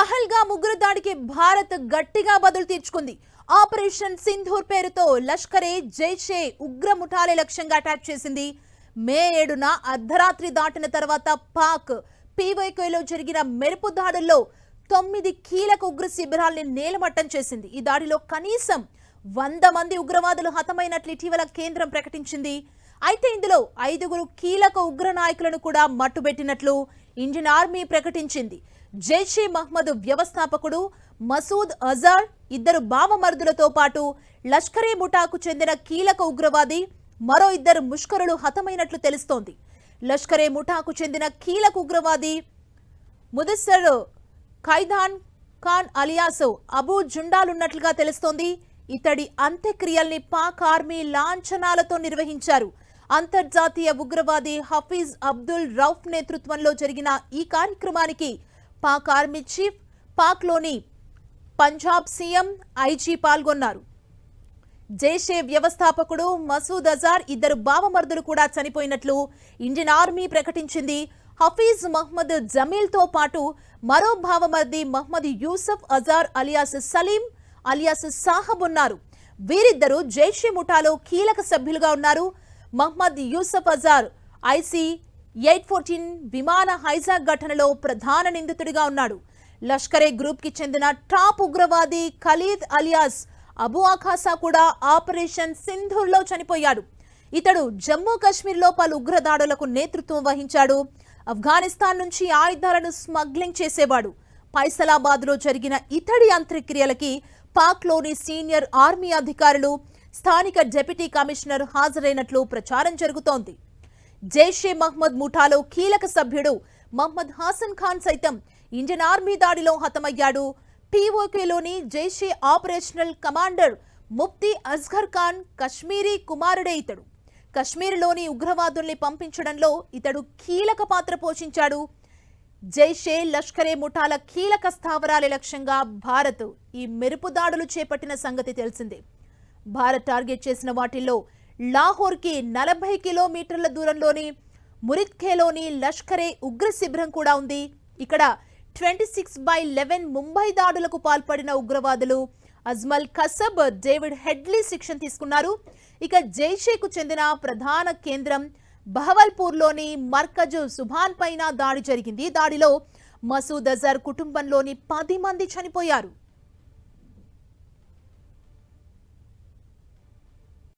పహల్గా ముగ్గురు దాడికి భారత్ గట్టిగా బదులు తీర్చుకుంది. ఆపరేషన్ సింధూర్ పేరుతో లష్కరే జైషే ఉగ్ర ముఠాలే లక్ష్యంగా అటాక్ చేసింది. మే ఏడున అర్ధరాత్రి దాటిన తర్వాత పాక్ పీవైకోలో జరిగిన మెరుపు దాడుల్లో తొమ్మిది కీలక ఉగ్ర శిబిరాల్ని నేలమట్టం చేసింది. ఈ దాడిలో కనీసం వంద మంది ఉగ్రవాదులు హతమైనట్లు ఇటీవల కేంద్రం ప్రకటించింది. అయితే ఇందులో ఐదుగురు కీలక ఉగ్ర నాయకులను కూడా మట్టుబెట్టినట్లు ఇండియన్ ఆర్మీ ప్రకటించింది. జైషే మహ్మద్ వ్యవస్థాపకుడు మసూద్ అజార్ ఇద్దరు బావమరుదులతో పాటు లష్కరే ముఠాకు చెందిన కీలక ఉగ్రవాది మరో ఇద్దరు ముష్కరులు హతమైనట్లు తెలుస్తోంది. లష్కరే ముఠాకు చెందిన కీలక ఉగ్రవాది ముదస్సర్ ఖైదాన్ ఖాన్ అలియాస్ అబూ జుండాలున్నట్లుగా తెలుస్తోంది. ఇతడి అంత్యక్రియల్ని పాక్ ఆర్మీ లాంఛనాలతో నిర్వహించారు. అంతర్జాతీయ ఉగ్రవాది హఫీజ్ అబ్దుల్ రౌఫ్ నేతృత్వంలో జరిగిన ఈ కార్యక్రమానికి పాక్ ఆర్మీ చీఫ్ పాక్లోని పంజాబ్ సీఎం ఐజీ పాల్గొన్నారు. జైషే వ్యవస్థాపకుడు మసూద్ అజార్ ఇద్దరు బావమర్దులు కూడా చనిపోయినట్లు ఇండియన్ ఆర్మీ ప్రకటించింది. హఫీజ్ మహ్మద్ జమీల్తో పాటు మరో భావమర్ది మహ్మద్ యూసఫ్ అజార్ అలియాస్ సలీం అలియాస్ సాహబ్ ఉన్నారు. వీరిద్దరూ జైషే ముఠాలో కీలక సభ్యులుగా ఉన్నారు. Mohammed Yusuf Azhar IC eight fourteen విమాన హైజాక్ ఘటనలో ప్రధాన నిందితుడిగా ఉన్నాడు. లష్కరే గ్రూప్కి చెందిన టాప్ ఉగ్రవాది ఖలీద్ అలియాస్ అబు ఆఖాసా కూడా ఆపరేషన్ సింధూర్లో చనిపోయాడు. ఇతడు జమ్మూ కాశ్మీర్లో పలు ఉగ్రదాడులకు నేతృత్వం వహించాడు. ఆఫ్ఘనిస్తాన్ నుంచి ఆయుధాలను స్మగ్లింగ్ చేసేవాడు. ఫైసలాబాద్లో జరిగిన ఇతడి అంత్యక్రియలకి పాక్లోని సీనియర్ ఆర్మీ అధికారులు స్థానిక డెప్యూటీ కమిషనర్ హాజరైనట్లు ప్రచారం జరుగుతోంది. జైషే మహ్మద్ ముఠాలో కీలక సభ్యుడు మహ్మద్ హాసన్ ఖాన్ సైతం ఇండియన్ ఆర్మీ దాడిలో హతమయ్యాడు. పీఓకేలోని జైషే ఆపరేషనల్ కమాండర్ ముఫ్తీ అస్ఘర్ ఖాన్ కశ్మీరీ కుమారుడే ఇతడు. కశ్మీర్లోని ఉగ్రవాదుల్ని పంపించడంలో ఇతడు కీలక పాత్ర పోషించాడు. జైషే లష్కరే ముఠాల కీలక స్థావరాల లక్ష్యంగా భారత్ ఈ మెరుపు దాడులు చేపట్టిన సంగతి తెలిసిందే. భారత్ టార్గెట్ చేసిన వాటిల్లో లాహోర్కి నలభై కిలోమీటర్ల దూరంలోని మురిత్ఖేలోని లష్కరే ఉగ్ర శిబిరం కూడా ఉంది. ఇక్కడ twenty six by eleven Mumbai దాడులకు పాల్పడిన ఉగ్రవాదులు అజ్మల్ కసబ్ డేవిడ్ హెడ్లీ శిక్షణ తీసుకున్నారు. ఇక జైషేకు చెందిన ప్రధాన కేంద్రం బహవల్పూర్లోని మర్కజు సుభాన్ పైన దాడి జరిగింది. దాడిలో మసూద్ అజర్ కుటుంబంలోని పది మంది చనిపోయారు.